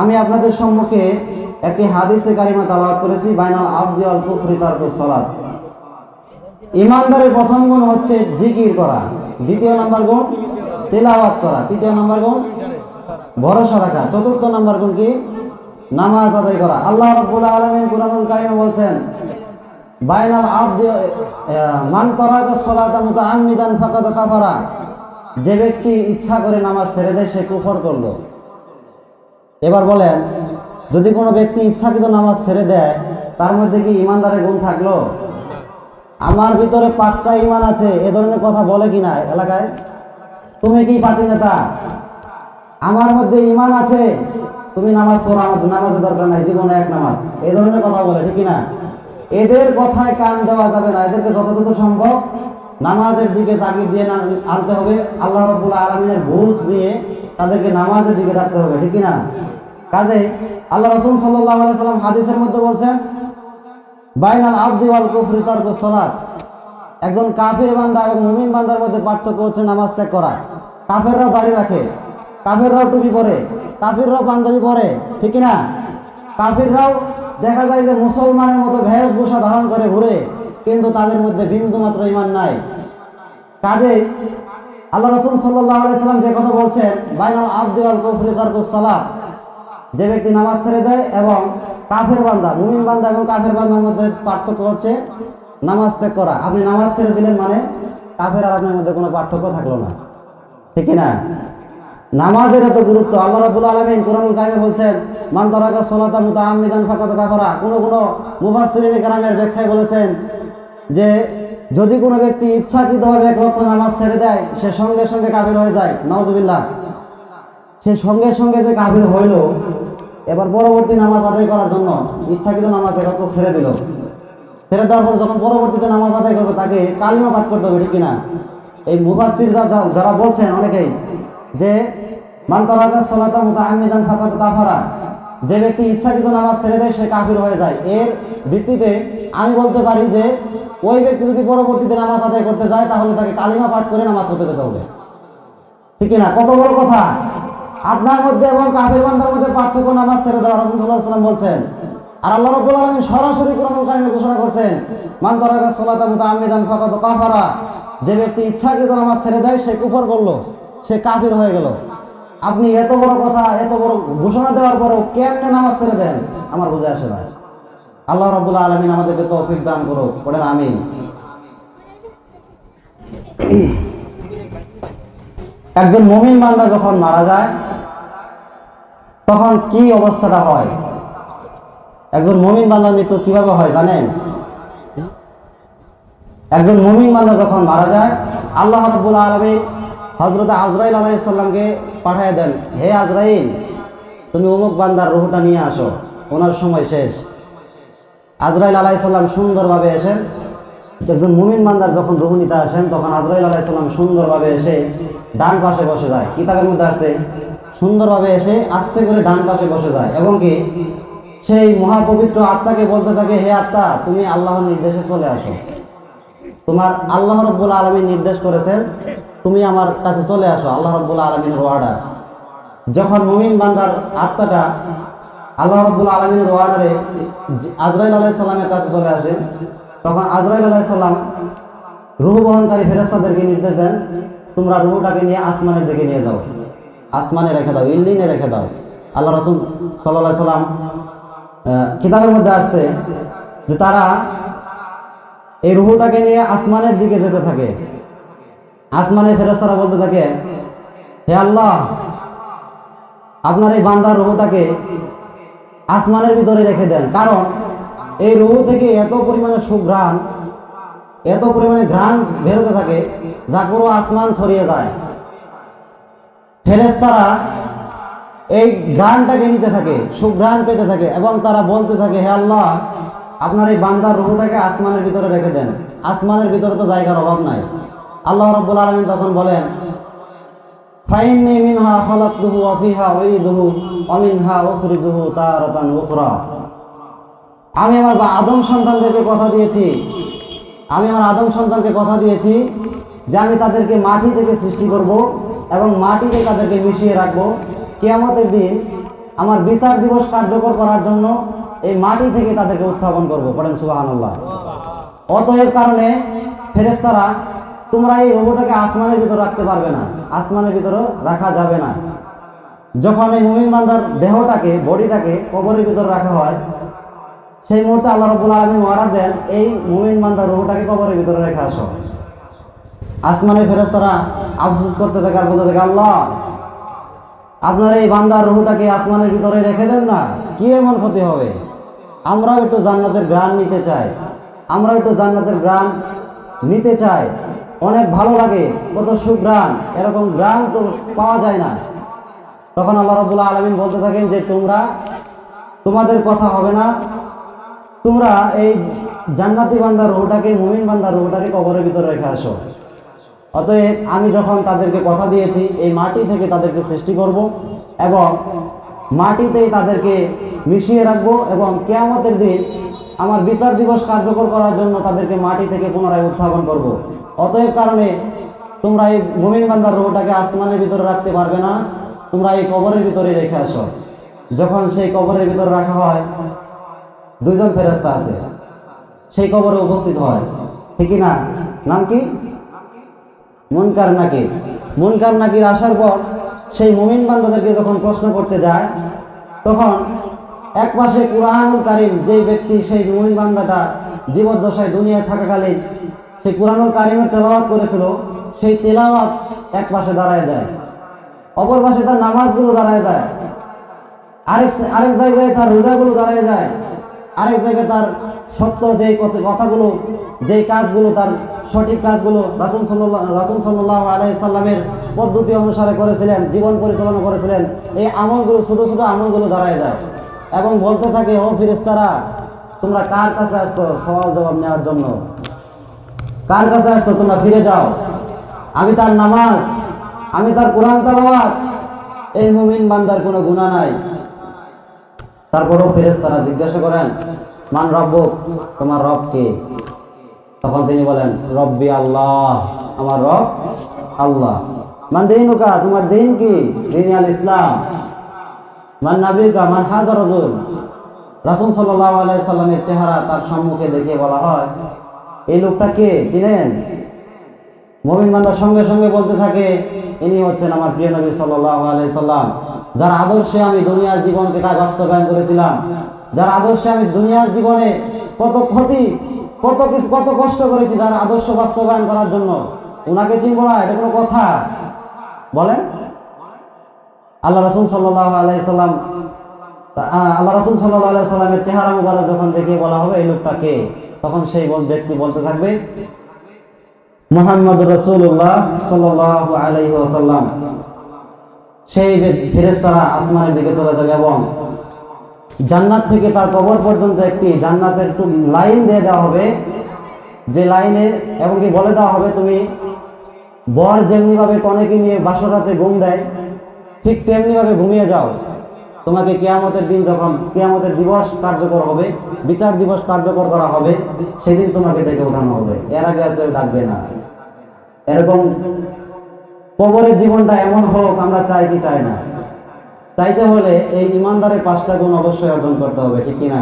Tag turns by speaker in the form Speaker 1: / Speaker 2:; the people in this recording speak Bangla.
Speaker 1: আমি আপনাদের সম্মুখে একটি হাদিসে কারিমা তালাওয়াত করেছি, বাইনাল আব্দি অল কুফরি তারকু সালাত। ইমানদারের প্রথম গুণ হচ্ছে জিকির করা। দ্বিতীয় নম্বর গুণ তেলাওয়াত করা। তৃতীয় নম্বর গুণ ভরসা রাখা। চতুর্থ নম্বর গুণ কি? নামাজ আদায় করা। আল্লাহ রাব্বুল আলামিন কুরআনুল কারিমে বলছেন, বাইনাল আব্দি মান তারাকা সালাতা মুতাআম্মিদান ফাকাদ কাফারা। যে ব্যক্তি ইচ্ছা করে নামাজ ছেড়ে দেয়, সে কুফর করল। এবার বলেন, যদি কোনো ব্যক্তি ইচ্ছাকৃত নামাজ ছেড়ে দেয়, তার মধ্যে কি ইমানদারের গুণ থাকল? আমার ভিতরে পাক্কা ইমান আছে, এ ধরনের কথা বলে কি না এলাকায়? তুমি কি পাতি নেতা? আমার মধ্যে ইমান আছে, তুমি নামাজ পড়ো, আমার নামাজের দরকার নাই, জীবনে এক নামাজ। এই ধরনের কথা বলে, ঠিক না? এদের কথায় কান দেওয়া যাবে না, এদেরকে যতটুক সম্ভব নামাজের দিকে তাগিদ দিয়ে আনতে হবে। আল্লাহ রব্বুল আলমিনের ঘুষ দিয়ে তাদেরকে নামাজের দিকে রাখতে হবে, ঠিক না কাজে আল্লাহ রসুল সাল্লাহ সাল্লাম হাদিসের মধ্যে বলছেন, বাইনাল আব্দি ওয়াল কুফরি তারকু সালাত। একজন কাফির বান্দা এবং মুমিন বান্দার মধ্যে পার্থক্য হচ্ছে নামাজ ত্যাগ করা। কাফেররাও দাড়ি রাখে, কাফেররাও টুপি পরে, কাফিররাও পাঞ্জাবি পরে, ঠিক না কাফিররাও দেখা যায় যে মুসলমানের মতো ভেষভূষা ধারণ করে ঘুরে, কিন্তু তাদের মধ্যে বিন্দু মাত্র ইমান নাই। কাজে আল্লাহ রসুল সাল্লাহ যে কথা বলছেন, বাইনাল আব্দি ওয়াল কুফরি তারকু সালাত। যে ব্যক্তি নামাজ ছেড়ে দেয় এবং কাফের বান্দা, মুমিন বান্দা এবং কাফের বান্দার মধ্যে পার্থক্য হচ্ছে নামাজ ত্যাগ করা। আপনি নামাজ ছেড়ে দিলেন মানে কাফের আর আপনার মধ্যে কোনো পার্থক্য থাকল না। ঠিক না নামাজের এত গুরুত্ব, আল্লাহ রাবুল আলমিন কোরআনুল কাহিমে বলছেন, মান তারাকা সোলাতা মুতা আমিদান ফাকাত কাফারা। কোনো কোনো মুফাসসিরিনে কেরামের ব্যাখ্যায় বলেছেন যে যদি কোনো ব্যক্তি ইচ্ছাকৃতভাবে এক রক্ত নামাজ ছেড়ে দেয়, সে সঙ্গে সঙ্গে কাফের হয়ে যায়। নওয়াজুবিল্লাহ সে সঙ্গে সঙ্গে যে কাবির হইল, এবার পরবর্তী নামাজ আদায় করার জন্য ইচ্ছাকৃত নামাজ একাত্র ছেড়ে দিল। ছেড়ে দেওয়ার পর যখন পরবর্তীতে নামাজ আদায় করবে, তাকে কালিমা পাঠ করতে হবে, ঠিক কিনা? এই মুফাসির যারা বলছেন অনেকেই, যে মান্তরাকা সোলাতা মুতা আহমিদান ফাকাত কাফারা। যে ব্যক্তি ইচ্ছাকৃত নামাজ ছেড়ে দেয়, সে কাফির হয়ে যায়। এর ভিত্তিতে আমি বলতে পারি যে, ওই ব্যক্তি যদি পরবর্তীতে নামাজ আদায় করতে যায়, তাহলে তাকে কালিমা পাঠ করে নামাজ পড়তে যেতে হবে। ঠিক না কত বড় কথা। আপনার মধ্যে এবং কাফের বান্দার মধ্যে পার্থক্য নামাজ ছেড়ে দেওয়া রাসূল সাল্লাল্লাহু আলাইহি সাল্লাম বলছেন। আর আল্লাহ রাব্বুল আলামিন সরাসরি কোরআনুল কারিমে ঘোষণা করছেন, মান তারাকা সালাতা মুতাআম্মিদান ফাকাদ কাফারা। যে ব্যক্তি ইচ্ছাকৃত নামাজ ছেড়ে দেয়, সে কুফর করল, সে কাফির হয়ে গেল। আপনি এত বড় কথা, এত বড় ঘোষণা দেওয়ার পরেও কেমনে নামাজ ছেড়ে দেন? আমার বুঝে আসে না আল্লাহ রাব্বুল আলামিন আমাদেরকে তৌফিক দান করুক। পড়েন আমিন। একজন মুমিন বান্দা যখন মারা যায়, তখন কি অবস্থাটা হয়? একজন মুমিন বান্দার মৃত্যু কীভাবে হয় জানেন? একজন মুমিন বান্দা যখন মারা যায়, আল্লাহ রব্বুল আলমী হজরত আজরাইল আলাইসাল্লামকে পাঠিয়ে দেন, হে আজরাইল, তুমি অমুক বান্দার রুহটা নিয়ে আসো, ওনার সময় শেষ। আজরাইল আলাইসাল্লাম সুন্দরভাবে এসেন একজন মুমিন বান্দার যখন রুহু নিতে আসেন, তখন আজরাইল আলাইসাল্লাম সুন্দরভাবে এসে ডান পাশে বসে যায়। কিতাবের মধ্যে আসছে, সুন্দরভাবে এসে আস্তে করে ডান পাশে বসে যায় এবং কি সেই মহাপবিত্র আত্মাকে বলতে থাকে, হে আত্মা, তুমি আল্লাহর নির্দেশে চলে আসো। তোমার আল্লাহ রব্বুল আলমী নির্দেশ করেছেন তুমি আমার কাছে চলে আসো, আল্লাহ রব্বুল আলমিনের ওয়ার্ডার যখন মুমিন বান্দার আত্মাটা আল্লাহ রব্বুল আলমিনের ওয়ার্ডারে আজরাইল আলাহ সাল্লামের কাছে চলে আসে, তখন আজরাইল আলাহ সাল্লাম রুহ বহনকারী ফেরেস্তাদেরকে নির্দেশ দেন, তোমরা রুহটাকে নিয়ে আসমানের দিকে নিয়ে যাও। আসমানে রেখে দাও, ইল্লিনে রেখে দাও। আল্লাহ রসুল সাল্লাহ সাল্লাম কিতাবের মধ্যে আসছে যে তারা এই রুহুটাকে নিয়ে আসমানের দিকে যেতে থাকে। আসমানের ফেরস্তারা বলতে থাকে, হে আল্লাহ, আপনার এই বান্দার রুহুটাকে আসমানের ভিতরে রেখে দেন। কারণ এই রুহু থেকে এত পরিমাণে সুঘ্রাণ, এত পরিমাণে ঘ্রাণ বেরোতে থাকে, যা পুরো আসমান ছড়িয়ে যায়। ফেরেস্তারা এই ঘ্রাণটাকে নিতে থাকে, সুঘ্রাণ পেতে থাকে এবং তারা বলতে থাকে, হে আল্লাহ, আপনার এই বান্দার রুহুটাকে আসমানের ভিতরে রেখে দেন। আসমানের ভিতরে তো জায়গার অভাব নাই। আল্লাহ রব্বুল আলমিন তখন বলেন আমি আমার আদম সন্তানদেরকে কথা দিয়েছি, আমি আমার আদম সন্তানকে কথা দিয়েছি যে আমি তাদেরকে মাটি থেকে সৃষ্টি করব এবং মাটিতে তাদেরকে মিশিয়ে রাখব। কিয়ামতের দিন আমার বিচার দিবস কার্যকর করার জন্য এই মাটি থেকে তাদেরকে উত্থাপন করব। পড়েন সুবাহান্লাহ অতএব কারণে ফেরেস্তারা তোমরা এই রোবটাকে আসমানের ভিতর রাখতে পারবে না। আসমানের ভিতরে রাখা যাবে না। যখন এই মুমিন বান্দার দেহটাকে, বডিটাকে কবরের ভিতর রাখা হয়, সেই মুহূর্তে আল্লাহ রবুল আলমিন অর্ডার দেন, এই মুমিন বান্দার রোহটাকে কবরের ভিতরে রেখে আসো। আসমানের ফেরেস্তারা আফসোস করতে থাকে আর বলতে থাকে, আল্লাহ, আপনার এই বান্দার রুহুটাকে আসমানের ভিতরে রেখে দেন না? কি এমন ক্ষতি হবে? আমরাও একটু জান্নাতের গ্রান নিতে চাই। আমরাও একটু জান্নাতের গ্রান নিতে চাই। অনেক ভালো লাগে, কত সুগ্রান এরকম গ্রান তো পাওয়া যায় না। তখন আল্লাহ রবুল্লা আলমিন বলতে থাকেন যে, তোমরা, তোমাদের কথা হবে না। তোমরা এই জান্নাতি বান্দার রুহটাকে, মুমিন বান্দার রুহটাকে কবরের ভিতরে রেখে আসো। অতএব আমি যখন তাদেরকে কথা দিয়েছি, এই মাটি থেকে তাদেরকে সৃষ্টি করব এবং মাটিতেই তাদেরকে মিশিয়ে রাখব এবং কেয়ামতের দিন আমার বিচার দিবস কার্যকর করার জন্য তাদেরকে মাটি থেকে পুনরায় উত্থাপন করব। অতএব কারণে তোমরা এই মুমিন বান্দার রোহটাকে আসমানের ভিতরে রাখতে পারবে না। তোমরা এই কবরের ভিতরে রেখে আসো। যখন সেই কবরের ভিতরে রাখা হয়, দুইজন ফেরস্তা আছে। সেই কবরে উপস্থিত হয়। ঠিকই না? নাম কি? মুনকার নাকির মুনকার নাকির আসার পর সেই মুমিন বান্দাদেরকে যখন প্রশ্ন করতে যায়, তখন এক পাশে কুরআনুল কারিম যেই ব্যক্তি সেই মুমিন বান্দাটা জীবদ্দশায় দুনিয়ায় থাকাকালীন সেই কুরআনুল কারিমের তেলাওয়াত করেছিল, সেই তেলাওয়াত এক পাশে দাঁড়ায় যায়। অপর পাশে তার নামাজগুলো দাঁড়ায় যায়। আরেক আরেক জায়গায় তার রোজাগুলো দাঁড়ায় যায়। আরেক জায়গায় তার সত্য কথ- কথাগুলো, যেই কাজগুলো, তার সঠিক কাজগুলো রাসুল সাল্লাহ রাসুল সাল্লাহ আলাই সাল্লামের পদ্ধতি অনুসারে করেছিলেন, জীবন পরিচালনা করেছিলেন, এই আমলগুলো, ছোটো ছোটো আমলগুলো দাঁড়ায় যায়। এবং বলতে থাকে, ও ফিরিস্তারা তোমরা কার কাছে আসছো? সওয়াল জবাব নেওয়ার জন্য। কার কাছে আসছো? তোমরা ফিরে যাও। আমি তার নামাজ, আমি তার কোরআন তালাওয়াত। এই মুমিন বান্দার কোনো গুণা নাই। তারপরেও ফেরেস তারা জিজ্ঞাসা করেন, মান রব্ব তোমার রব কে? তখন তিনি বলেন, রব্বি আল্লাহ, আমার রব আল্লাহ। মান দিনুকা? তোমার দিন কি? দিন আল ইসলাম। মান নাবিকা মান হাজার রাসুল সাল্লাহ আলাই সাল্লামের চেহারা তার সম্মুখে দেখে বলা হয়। এই লোকটা কে? চিনেন? মমিন বান্দার সঙ্গে সঙ্গে বলতে থাকে, ইনি হচ্ছেন আমার প্রিয় নবী সাল্লাহ সাল্লাম। যার আদর্শে আমি দুনিয়ার জীবনকে কাজ বাস্তবায়ন করেছিলাম। যার আদর্শে আমি দুনিয়ার জীবনে কত ক্ষতি, কত কিছু, কত কষ্ট করেছি যার আদর্শ বাস্তবায়ন করার জন্য। ওনাকে চিনবো না, এটা কোনো কথা। বলেন। আল্লাহ রসুল সাল্লাহ আলাইসাল্লাম আল্লাহ রসুল সাল্লাহ আলাই সাল্লামের চেহারা মুবারক যখন দেখে বলা হবে, এই লোকটা কে? তখন সেই ব্যক্তি বলতে থাকবে মোহাম্মদ রসুল্লাহ সাল্লাহ আলাইহি ওয়াসাল্লাম। সেই ফেরেস্তারা আসমানের দিকে চলে যাবে এবং জান্নাত থেকে তার কবর পর্যন্ত একটি জান্নাতের একটু লাইন দিয়ে দেওয়া হবে। যে লাইনে এবং কি বলে দেওয়া হবে, তুমি বর যেমনিভাবে কনেকে নিয়ে বাসরাতে ঘুম দেয়, ঠিক তেমনিভাবে ঘুমিয়ে যাও। তোমাকে কেয়ামতের দিন যখন কেয়ামতের দিবস কার্যকর হবে, বিচার দিবস কার্যকর করা হবে, সেদিন তোমাকে ডেকে ওঠানো হবে। এর আগে আর কেউ ডাকবে না। এরকম কবরের জীবনটা এমন হোক, আমরা চাই কি চাই না। চাইতে হলে এই ইমানদারের পাঁচটা গুণ অবশ্যই অর্জন করতে হবে, ঠিক কিনা?